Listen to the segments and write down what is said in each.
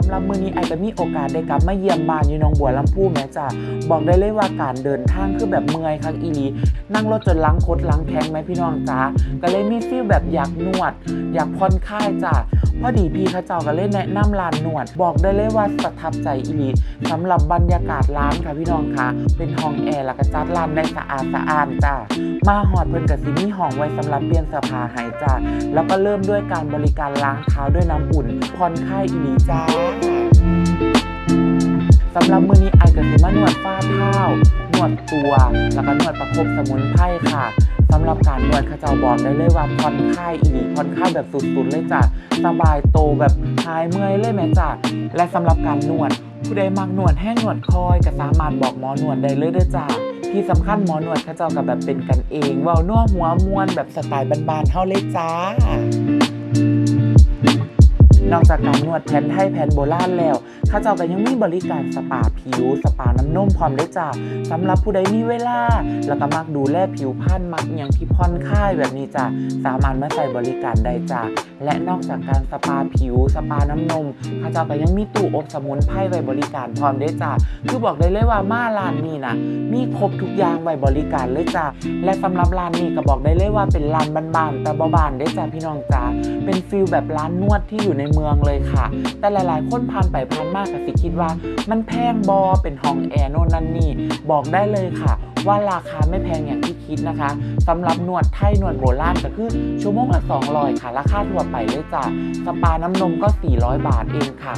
สำหรับมือนี้ไอก็มีโอกาสได้กลับมาเยี่ยมบ้านอยู่หนองบัวลำพูแม่จ้าบอกได้เลยว่าการเดินทางคือแบบเมื่อยคักอีหลี นั่งรถจนหลังคดหลังแข็งไหมพี่น้องจ้าก็เลยมีฟีลแบบอยากนวด อยากผ่อนคลายจ้าพอดีพี่เขาเจ้าก็เลยแนะนำร้านนวด บอกได้เลยว่าประทับใจอีหลีสำหรับบรรยากาศร้านค่ะพี่น้องค่ะ เป็นห้องแอร์แล้วก็จัดร้านได้สะอาดสะอาดจ้ามาหอดเพิ่นกับซิมีห้องไว้สำหรับเปลี่ยนเสื้อผ้าให้จ้าแล้วก็เริ่มด้วยการบริการล้างเท้าด้วยน้ำอุ่นผ่อนคลายอีหลีจ้าสำหรับมือนี้ไอกับสิมานวดฝ้าเท้านวดตัว แล้วก็นวดประคบสมุนไพรค่ะสำหรับการนวดข้าเจ้าบอกได้เลยว่าผ่อนคลายอีหลีผ่อนคลายแบบสุดๆเลยจ้ะสบายโตแบบหายเมื่อยเลยแม่จ้ะและสำหรับการนวด ผู้ใดมักนวดแห้งนวดคอยก็สามารถบอกหมอนวดได้เลยเด้อจ้ะที่สำคัญหมอนวดข้าเจ้ากับแบบเป็นกันเองเว้านัวหัวมวนแบบสไตล์บานๆเท่าเลยจ้า อกจากการนวดแผนไทยแผนโบราณแล้วข้าเจ้าก็ยังมีบริการสปาผิว สปาน้ำนมพร้อมได้จ้าสำหรับผู้ใดมีเวลา แล้วก็มักดูแลผิวพรรณมักอย่างที่ผ่อนคลายแบบนี้จ้าสามารถมาใส่บริการได้จ้า และนอกจากการสปาผิว สปาน้ำนมข้าเจ้าก็ยังมีตู้อบสมุนไพรไว้บริการพร้อมได้จ้าคือบอกได้เลยว่ามาร้านนี้นะมีครบทุกอย่างไว้บริการเลยจ้าและสำหรับร้านนี้ก็บอกได้เลยว่าเป็นร้านบ้านๆแต่บ่บานได้จ้าพี่น้องจ้าเป็นฟิลแบบร้านนวดที่อยู่ในเมืองเลยค่ะ แต่หลายๆ คนผ่านไปผ่านมากก็สิคิดว่า มันแพงบอเป็นห้องแอร์โน่นนั่นนี่บอกได้เลยค่ะ ว่าราคาไม่แพงอย่างที่คิดนะคะสำหรับนวดไทยนวดโบราณก็คือชั่วโมงละ200ค่ะราคาทั่วไปเลยจ้ะสปาน้ำนมก็ 400 บาทเองค่ะ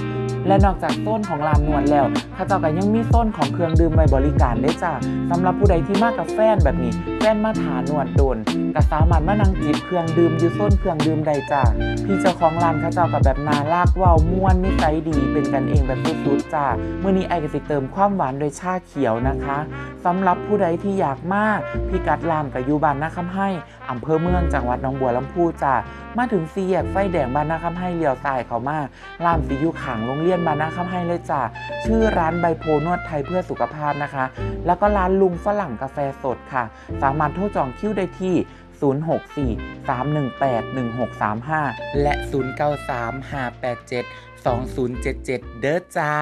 และนอกจากโซนของร้านนวดแล้วข้าเจ้าก็ยังมีโซนของเครื่องดื่มไว้บริการได้วยจ้ะสำหรับผู้ใดที่มากับแฟนแบบนี้ แฟนมาถานวดโดนก็สามารถมานั่งจิบเครื่องดื่มอยู่โซนเครื่องดื่มได้จ้ะพี่เจ้าของร้านเขาเจ้ากับแบบนาลากเว่าวม่วนนิสัยดีเป็นกันเองแบบสุดๆจ้าเมื่อนี้ไอก็สิเติมความหวานโดยชาเขียวนะคะสำหรับผู้ใดที่อยากมากพี่กัดร้านกับยูบานนาคำให้อำเภอเมืองจังหวัดหนองบัวลำพูจ้ามาถึงสี่แยกไฟแดงบ้านนาคำให้เลี้ยวซ้ายเขามาร้านสีอยู่ขางโรงเรียนบ้านนาคำให้เลยจ้าชื่อร้านใบโพนวดไทยเพื่อสุขภาพนะคะ แล้วก็ร้านลุงฝรั่งกาแฟสดค่ะ สามารถโทรจองคิวได้ที่064 318 1635 และ 093 587 2077 เด้อจ้า